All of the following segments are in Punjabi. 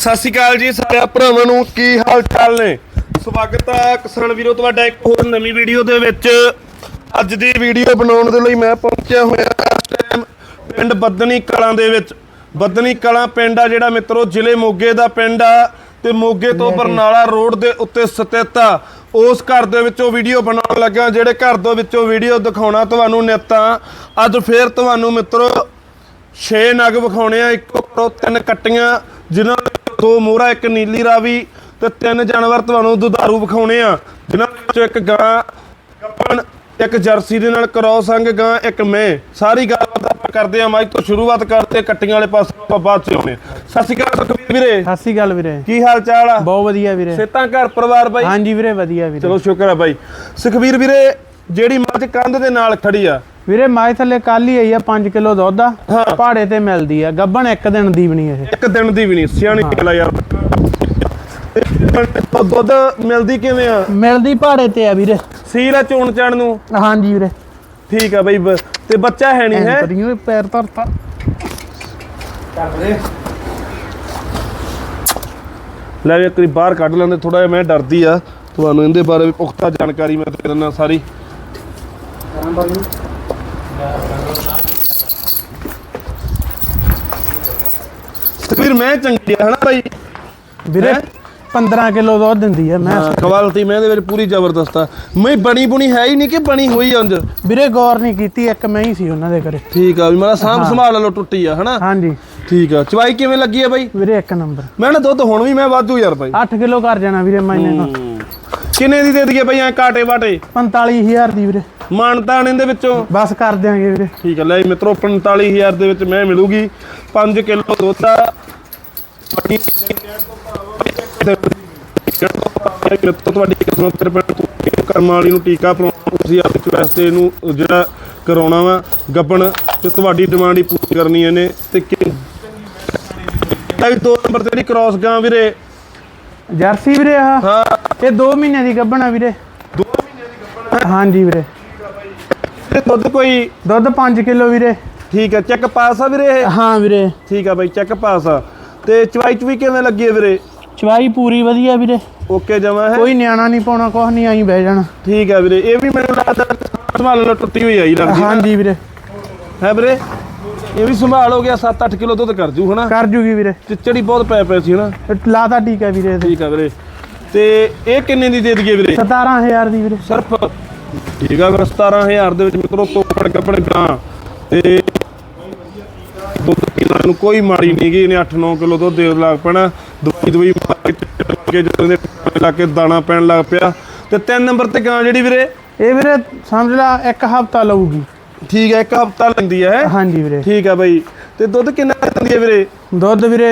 ਸਤਿ ਸ਼੍ਰੀ ਅਕਾਲ ਜੀ ਸਾਰੇ ਭਰਾਵਾਂ ਨੂੰ ਕੀ ਹਾਲ ਚਾਲ ਨੇ? ਸਵਾਗਤ ਹੈ ਕਿਸਾਨ ਵੀਰੋ ਤੁਹਾਡਾ ਇੱਕ ਹੋਰ ਨਵੀਂ ਵੀਡੀਓ ਦੇ ਵਿੱਚ। ਅੱਜ ਦੀ ਵੀਡੀਓ ਬਣਾਉਣ ਦੇ ਲਈ ਮੈਂ ਪਹੁੰਚਿਆ ਹੋਇਆ ਇਸ ਟਾਈਮ ਪਿੰਡ ਬੱਦਨੀ ਕਲਾਂ ਦੇ ਵਿੱਚ। ਬੱਦਨੀ ਕਲਾਂ ਪਿੰਡ ਆ ਜਿਹੜਾ ਮਿੱਤਰੋ ਜ਼ਿਲ੍ਹੇ ਮੋਗੇ ਦਾ ਪਿੰਡ ਆ ਤੇ ਮੋਗੇ ਤੋਂ ਬਰਨਾਲਾ ਰੋਡ ਦੇ ਉੱਤੇ ਸਥਿਤ ਆ। ਉਸ ਘਰ ਦੇ ਵਿੱਚੋਂ ਵੀਡੀਓ ਬਣਾਉਣ ਲੱਗਾ ਜਿਹੜੇ ਘਰ ਦੇ ਵਿੱਚੋਂ ਵੀਡੀਓ ਦਿਖਾਉਣਾ ਤੁਹਾਨੂੰ ਨਿਤਾਂ ਅੱਜ ਫੇਰ ਤੁਹਾਨੂੰ ਮਿੱਤਰੋ 6 ਨਗ ਵਿਖਾਉਣੇ ਆ ਇੱਕ ਉੱਪਰੋਂ ਤਿੰਨ ਕੱਟੀਆਂ ਜਿਨ੍ਹਾਂ ਦੇ ਮੋਹਰਾ ਇੱਕ ਨੀਲੀ ਰਾਵੀ ਤੇ ਤਿੰਨ ਜਾਨਵਰ ਤੁਹਾਨੂੰ ਦੁਧਾਰੂ ਵਿਖਾਉਣੇ ਆ। ਜਿਨ੍ਹਾਂ ਵਿੱਚੋਂ ਇੱਕ ਗਾਂ ਗੱਪਣ ਇੱਕ ਜਰਸੀ ਦੇ ਨਾਲ ਕ੍ਰੋਸ ਅੰਗ ਗਾਂ ਇੱਕ ਮੈਂ। ਸਾਰੀ ਗੱਲਬਾਤ ਆਪਾਂ ਕਰਦੇ ਆ ਮਾਈ ਤੋਂ ਸ਼ੁਰੂਆਤ ਕਰਦੇ ਕੱਟੀਆਂ ਵਾਲੇ ਪਾਸੇ ਆਪਾਂ ਬਾਅਦ ਚ ਆਉਣੇ ਆ। ਸਤਿ ਸ਼੍ਰੀ ਅਕਾਲ ਸੁਖਬੀਰ ਵੀਰੇ। ਸਤਿ ਸ਼੍ਰੀ ਅਕਾਲ ਵੀਰੇ। ਕੀ ਹਾਲ ਚਾਲ ਆ? ਬਹੁਤ ਵਧੀਆ ਵੀਰੇ। ਸੇਤਾਂ ਘਰ ਪਰਿਵਾਰ ਬਾਈ? ਹਾਂਜੀ ਵੀਰੇ ਵਧੀਆ ਵੀਰੇ। ਚਲੋ ਸ਼ੁਕਰ ਆ ਬਾਈ। ਸੁਖਬੀਰ ਵੀਰੇ ਜਿਹੜੀ ਮੱਝ ਕੰਧ ਦੇ ਨਾਲ ਖੜੀ ਆ ਵੀਰੇ ਮਾਈ ਥੱਲੇ ਕੱਲ ਹੀ ਆਈ ਆ 5 ਕਿਲੋ ਦੁੱਧ ਆ। ਪਹਾੜੇ ਤੇ ਮਿਲਦੀ ਆ। ਗੱਬਣ ਇੱਕ ਦਿਨ ਦੀ ਬਣੀ ਇਹ। ਇੱਕ ਦਿਨ ਦੀ ਵੀ ਨਹੀਂ ਸਿਆਣੀ ਆ ਯਾਰ। ਦੁੱਧ ਮਿਲਦੀ ਕਿਵੇਂ ਆ? ਮਿਲਦੀ ਪਹਾੜੇ ਤੇ ਆ ਵੀਰੇ। ਸੀਲ ਆ ਚੋਣ ਚਾਣ ਨੂੰ? ਹਾਂਜੀ ਵੀਰੇ। ਠੀਕ ਆ ਬਈ ਤੇ ਬੱਚਾ ਹੈ ਨਹੀਂ ਹੈ? ਕਰੀਓ ਪੈਰ ਧਰਤਾ। ਲੈ ਵੀ ਇੱਕ ਵਾਰੀ ਬਾਹਰ ਕੱਢ ਲੈਂਦੇ ਥੋੜਾ ਜਿਹਾ ਮੈਂ ਡਰਦੀ ਆ। ਤੁਹਾਨੂੰ ਇਹਦੇ ਬਾਰੇ ਵੀ ਪੁਖਤਾ ਜਾਣਕਾਰੀ ਮੈਂ ਦੇ ਦਿੰਦਾ ਸਾਰੀ। ਤੇ ਫਿਰ ਮੈਂ ਚੰਗੀ ਆ ਹਨਾ ਬਾਈ ਵੀਰੇ ਹੈਂ? 15 ਕਿਲੋ ਦੁੱਧ ਦਿੰਦੀ ਆ ਮੈਂ। ਕੁਆਲਿਟੀ ਮੈਂ ਇਹਦੇ ਵਿੱਚ ਪੂਰੀ ਜ਼ਬਰਦਸਤ ਆ। ਮੈਂ ਬਣੀ ਬੁਣੀ ਹੈ ਹੀ ਨਹੀਂ ਕਿ ਬਣੀ ਹੋਈ ਅੰਜ ਵੀਰੇ ਗੌਰ ਨਹੀਂ ਕੀਤੀ ਇੱਕ ਮੈਂ ਹੀ ਸੀ ਉਹਨਾਂ ਦੇ ਘਰੇ। ਠੀਕ ਆ ਵੀ ਮੇਰਾ ਸਾਂਭ ਸੰਭਾਲ ਲਓ ਟੁੱਟੀ ਆ ਹਨਾ? ਹਾਂਜੀ। ਠੀਕ ਆ। ਚਵਾਈ ਕਿਵੇਂ ਲੱਗੀ ਆ ਬਾਈ? ਵੀਰੇ ਇੱਕ ਨੰਬਰ। ਮੈਂ ਨਾ ਦੁੱਧ ਹੁਣ ਵੀ ਮੈਂ ਵਾਧੂ ਯਾਰ ਬਾਈ। 8 ਕਿਲੋ ਕਰ ਜਾਣਾ ਵੀਰੇ ਮੈਨੇ ਤਾਂ। ਕਿੰਨੇ ਦੀ ਦੇ ਦਈਏ ਬਾਈ ਐ ਕਾਟੇ ਵਾਟੇ 45000 ਦੀ ਵੀਰੇ। ਮਾਨਤਾਨ ਇਹਦੇ ਵਿੱਚੋਂ। ਬਸ ਕਰ ਦਿਆਂਗੇ ਵੀਰੇ। ਠੀਕ ਆ ਲੈ ਮਿੱਤਰੋ 45000 ਦੇ ਵਿੱਚ ਮੈਂ ਮਿਲੂਗੀ। 5 ਕਿਲੋ ਦੁੱਧ ਆ ਤੁਹਾਡੀ ਕਿਸਮਤ ਰੁਪਏ ਕਰਮ ਵਾਲੀ ਨੂੰ ਟੀਕਾ ਪਰਾਉਣਾ ਤੁਸੀਂ ਆਪ ਵਿੱਚ ਵਾਸਤੇ ਇਹਨੂੰ ਜਿਹੜਾ ਕਰਾਉਣਾ ਵਾ ਗੱਬਣ ਤੇ ਤੁਹਾਡੀ ਡਿਮਾਂਡ ਹੀ ਪੂਰੀ ਕਰਨੀ ਇਹਨੇ ਤੇ ਕਿ ਦੋ ਨੰਬਰ ਤੇ ਜਿਹੜੀ ਕ੍ਰਾਸ ਗਾਂ ਵੀਰੇ। ਜਰਸੀ ਵੀਰੇ ਆ ਹਾਂ। ਇਹ 2 ਮਹੀਨਿਆਂ ਦੀ ਗੱਬਣ ਆ ਵੀਰੇ। ਦੋ ਮਹੀਨੇ ਦੀ ਗੱਬਣ ਹਾਂਜੀ ਵੀਰੇ। ਤੇ ਦੁੱਧ ਕੋਈ? ਦੁੱਧ 5 ਕਿਲੋ ਵੀਰੇ। ਠੀਕ ਹੈ ਚੈੱਕ ਪਾਸ ਆ ਵੀਰੇ ਇਹ? ਹਾਂ ਵੀਰੇ। ਠੀਕ ਆ ਬਾਈ ਚੈੱਕ ਪਾਸ ਆ। ਤੇ ਚਵਾਈ ਚੁਈ ਕਿਵੇਂ ਲੱਗੀ ਹੈ ਵੀਰੇ? ਚਵਾਈ ਪੂਰੀ ਵਧੀਆ ਵੀਰੇ। ਓਕੇ ਜਮਾ ਹੈ? ਕੋਈ ਨਿਆਣਾ ਨਹੀਂ ਪਾਉਣਾ ਕੁਛ ਨਹੀਂ ਆਈ ਬਹਿ ਜਾਣਾ। ਠੀਕ ਹੈ ਵੀਰੇ ਇਹ ਵੀ ਮੈਨੂੰ ਲੱਗਦਾ ਸੰਭਾਲ ਲੋ ਟੁੱਟੀ ਹੋਈ ਆਈ ਲੱਗਦੀ ਹਾਂਜੀ ਵੀਰੇ। ਹੈ ਵੀਰੇ? ਇਹ ਵੀ ਸੰਭਾਲ ਹੋ ਗਿਆ 7-8 ਕਿਲੋ ਦੁੱਧ ਕਰ ਜੂ ਹਨਾ? ਕਰ ਜੂਗੀ ਵੀਰੇ। ਚਿੱਚੜੀ ਬਹੁਤ ਪੈ ਪੈ ਸੀ ਹਨਾ? ਲਾਤਾ ਟੀਕਾ ਵੀਰੇ ਇਹਦੇ ਠੀਕ ਆ ਵੀਰੇ। ਤੇ ਇਹ ਕਿੰਨੇ ਦੀ ਦੇ ਦਈਏ ਵੀਰੇ? 17000 ਦੀ ਵੀਰੇ। ਸਿਰਫ। ਠੀਕ ਆ ਫਿਰ 17000 ਦੇ ਵਿੱਚ ਮਿੱਤਰੋ ਤੋਪੜ ਕੱਪੜੇ ਗਾਂ ਤੇ ਦੁੱਧ ਪੀਣਾ ਨੂੰ ਕੋਈ ਮਾੜੀ ਨਹੀਂ ਗਈ ਇਹਨੇ 8-9 ਕਿਲੋ ਦੁੱਧ ਦੇ ਲੱਗ ਪੈਣਾ। ਦਵਾਈ ਦਵਾਈ ਮਾਰ ਕੇ ਜਦੋਂ ਇਹਦੇ ਲਾ ਕੇ ਦਾਣਾ ਪੈਣ ਲੱਗ ਪਿਆ। ਤੇ ਤਿੰਨ ਨੰਬਰ ਤੇ ਗਾਂ ਜਿਹੜੀ ਵੀਰੇ ਇਹ ਵੀਰੇ ਸਮਝ ਲਾ ਇੱਕ ਹਫਤਾ ਲਊਗੀ। ਠੀਕ ਹੈ ਇੱਕ ਹਫਤਾ ਲੈਂਦੀ ਹੈ? ਹਾਂਜੀ ਵੀਰੇ। ਠੀਕ ਆ ਬਾਈ। ਤੇ ਦੁੱਧ ਕਿੰਨਾ ਦਿੰਦੀ ਹੈ ਵੀਰੇ? ਦੁੱਧ ਵੀਰੇ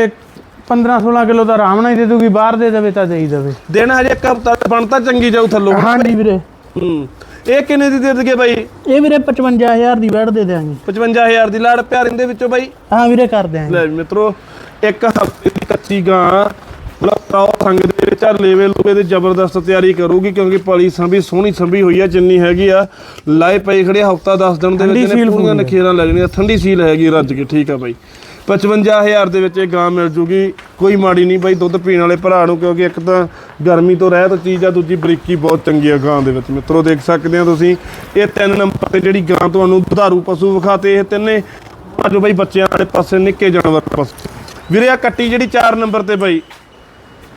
15 16 ਕਿਲੋ ਤਾਂ ਆਰਾਮ ਨਾਲ ਹੀ ਦੇ ਦੂਗੀ ਬਾਹਰ ਦੇ ਦੇਵੇ ਤਾਂ ਦੇ ਹੀ ਦੇਵੇ। ਦਿਨ ਹਜੇ ਇੱਕ ਹਫਤਾ ਬਣਤਾ ਚੰਗੀ ਜਾਊ ਥੱਲੋਂ। ਹਾਂਜੀ ਵੀਰੇ। ਹੂੰ। ਇਹ ਕਿੰਨੇ ਦੀ ਦੇ ਦਈਏ ਬਾਈ? ਇਹ ਵੀਰੇ 55000 ਦੀ ਵੈਟ ਦੇ ਦਿਆਂਗੇ। 55000 ਦੀ ਲਾੜ ਪਿਆਰ ਇਹਦੇ ਵਿੱਚੋਂ ਬਾਈ? ਹਾਂ ਵੀਰੇ ਕਰ ਦਿਆਂਗੇ। ਲੈ ਮਿੱਤਰੋ ਇੱਕ ਹਫ਼ਤੇ ਦੀ ਕੱਚੀ ਗਾਂ ਟੌਪ ਸੰਗ ਦੇ ਵਿੱਚ ਆ ਲੇਵੇ ਲੂਵੇ ਦੀ ਜ਼ਬਰਦਸਤ ਤਿਆਰੀ ਕਰੂਗੀ ਕਿਉਂਕਿ ਪਲੀ ਸੰਭੀ ਸੋਹਣੀ ਸੰਭੀ ਹੋਈ ਆ ਜਿੰਨੀ ਹੈਗੀ ਆ ਲਾਏ ਪਈ ਖੜੀ ਹਫਤਾ 10 ਦਿਨ ਦੇ ਵਿੱਚ ਨੇ ਪੂਰੀਆਂ। ਨਖੇਰਾਂ ਲੈ ਜਾਣੀਆਂ ਠੰਡੀ ਸੀਲ ਹੈਗੀ ਰੱਜ ਕੇ ਠੀਕ ਆ ਬਾਈ। 55000 ਦੇ ਵਿੱਚ ਇਹ ਗਾਂ ਮਿਲ ਜੂਗੀ। ਕੋਈ ਮਾੜੀ ਨਹੀਂ ਬਾਈ ਦੁੱਧ ਪੀਣ ਵਾਲੇ ਭਰਾ ਨੂੰ ਕਿਉਂਕਿ ਇੱਕ ਤਾਂ ਗਰਮੀ ਤੋਂ ਰਹਿਤ ਚੀਜ਼ ਆ ਦੂਜੀ ਬਰੀਕੀ ਬਹੁਤ ਚੰਗੀ ਆ ਗਾਂ ਦੇ ਵਿੱਚ। ਮਿੱਤਰੋ ਦੇਖ ਸਕਦੇ ਆ ਤੁਸੀਂ ਇਹ ਤਿੰਨ ਨੰਬਰ ਤੇ ਜਿਹੜੀ ਗਾਂ ਤੁਹਾਨੂੰ ਦੁਧਾਰੂ ਪਸ਼ੂ ਵਿਖਾਤੇ ਇਹ ਤਿੰਨੇ ਆਜੋ ਬਾਈ ਬੱਚਿਆਂ ਵਾਲੇ ਪਾਸੇ ਨਿੱਕੇ ਜਾਨਵਰ ਪਾਸੇ। ਵੀਰੇ ਆ ਕੱਟੀ ਜਿਹੜੀ 4 ਨੰਬਰ ਤੇ ਬਾਈ।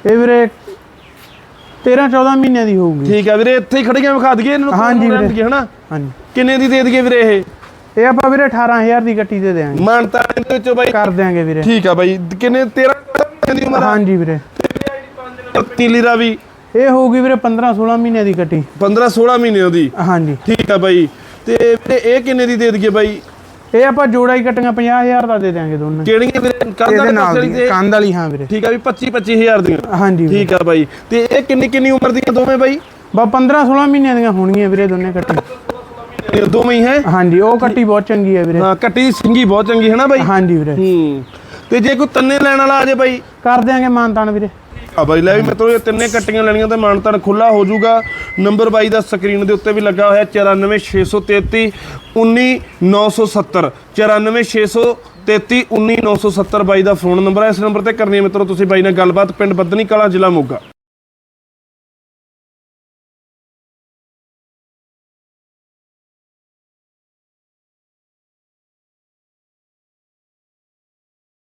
ਇਹ ਵੀਰੇ 13 14 ਮਹੀਨਿਆਂ ਦੀ ਹੋਊਗੀ। ਠੀਕ ਆ ਵੀਰੇ ਇੱਥੇ ਹੀ ਖੜੀਆਂ ਵਿਖਾ ਦਈਏ ਇਹਨਾਂ ਨੂੰ ਹਾਂਜੀ ਵੀਰੇ। ਹਨਾ? ਹਾਂਜੀ। ਕਿੰਨੇ ਦੀ ਦੇ ਦਈਏ ਵੀਰੇ ਇਹ? ਇਹ ਆਪਾਂ ਵੀਰੇ 18000 ਦੀ ਗੱਟੀ ਦੇ ਦਿਆਂਗੇ। ਮਾਨਤਾ ਇਹਦੇ ਵਿੱਚੋਂ ਬਾਈ। ਕਰ ਦਿਆਂਗੇ ਵੀਰੇ। ਠੀਕ ਆ ਬਾਈ। ਕਿੰਨੇ? 13 ਦੀ ਉਮਰ ਹਾਂਜੀ ਵੀਰੇ। ਤੀਲੀ ਦਾ ਵੀ। ਇਹ ਹੋਊਗੀ ਵੀਰੇ 15 16 ਮਹੀਨਿਆਂ ਦੀ ਗੱਟੀ। 15 16 ਮਹੀਨੇ ਉਹਦੀ ਹਾਂਜੀ। ਠੀਕ ਆ ਬਾਈ। ਤੇ ਵੀਰੇ ਇਹ ਕਿੰਨੇ ਦੀ ਦੇ ਦਈਏ ਬਾਈ? ਇਹ ਆਪਾਂ ਜੋੜਾ ਹੀ ਕੱਟੀਆਂ 50000 ਦਾ ਦੇ ਦਿਆਂਗੇ ਦੋਨੇ। ਕਿਹੜੀਆਂ ਵੀਰੇ? ਕੰਧ ਇਹਦੇ ਵਾਲੇ ਦੀ ਕੰਧ ਵਾਲੀ ਹਾਂ ਵੀਰੇ। ਠੀਕ ਆ ਵੀ 25 25000 ਦੀਆਂ। ਹਾਂਜੀ ਠੀਕ ਆ ਬਾਈ। ਤੇ ਇਹ ਕਿੰਨੀ ਕਿੰਨੀ ਉਮਰ ਦੀਆਂ ਦੋਵੇਂ ਬਾਈ? ਬਾ 15 16 ਮਹੀਨਿਆਂ ਦੀਆਂ ਹੋਣਗੀਆਂ ਵੀਰੇ ਦੋਨੇ ਕੱਟੀ ਇਹ ਦੋਵੇਂ ਹੀ ਹੈ? ਹਾਂਜੀ ਉਹ ਕੱਟੀ ਬਹੁਤ ਚੰਗੀ ਹੈ ਵੀਰੇ। ਹਾਂ ਕੱਟੀ ਸਿੰਗੀ ਬਹੁਤ ਚੰਗੀ ਹੈ ਨਾ ਬਾਈ? ਹਾਂਜੀ ਵੀਰੇ। ਹੂੰ। ਤੇ ਜੇ ਕੋਈ ਤੰਨੇ ਲੈਣ ਵਾਲਾ ਆ ਜੇ ਬਾਈ? ਕਰ ਦਿਆਂਗੇ ਮਾਨਤਾਨ ਵੀਰੇ। ਆ ਬਾਈ ਲੈ ਵੀ ਮਿੱਤਰੋ ਇਹ ਤਿੰਨੇ ਕੱਟੀਆਂ ਲੈਣੀਆਂ ਤੇ ਮਾਨਤਨ ਖੁੱਲਾ ਹੋ ਜਾਊਗਾ। ਨੰਬਰ ਬਾਈ ਦਾ ਸਕਰੀਨ ਦੇ ਉੱਤੇ ਵੀ ਲੱਗਾ ਹੋਇਆ 94633 19970 94633 331970 ਬਾਈ ਦਾ ਫੋਨ ਨੰਬਰ ਹੈ ਇਸ ਨੰਬਰ ਤੇ ਕਰਨੀ ਹੈ ਮਿੱਤਰੋ ਤੁਸੀਂ ਬਾਈ ਨਾਲ ਗੱਲਬਾਤ ਪਿੰਡ ਬੱਦਨੀ ਕਲਾ ਜ਼ਿਲ੍ਹਾ ਮੋਗਾ।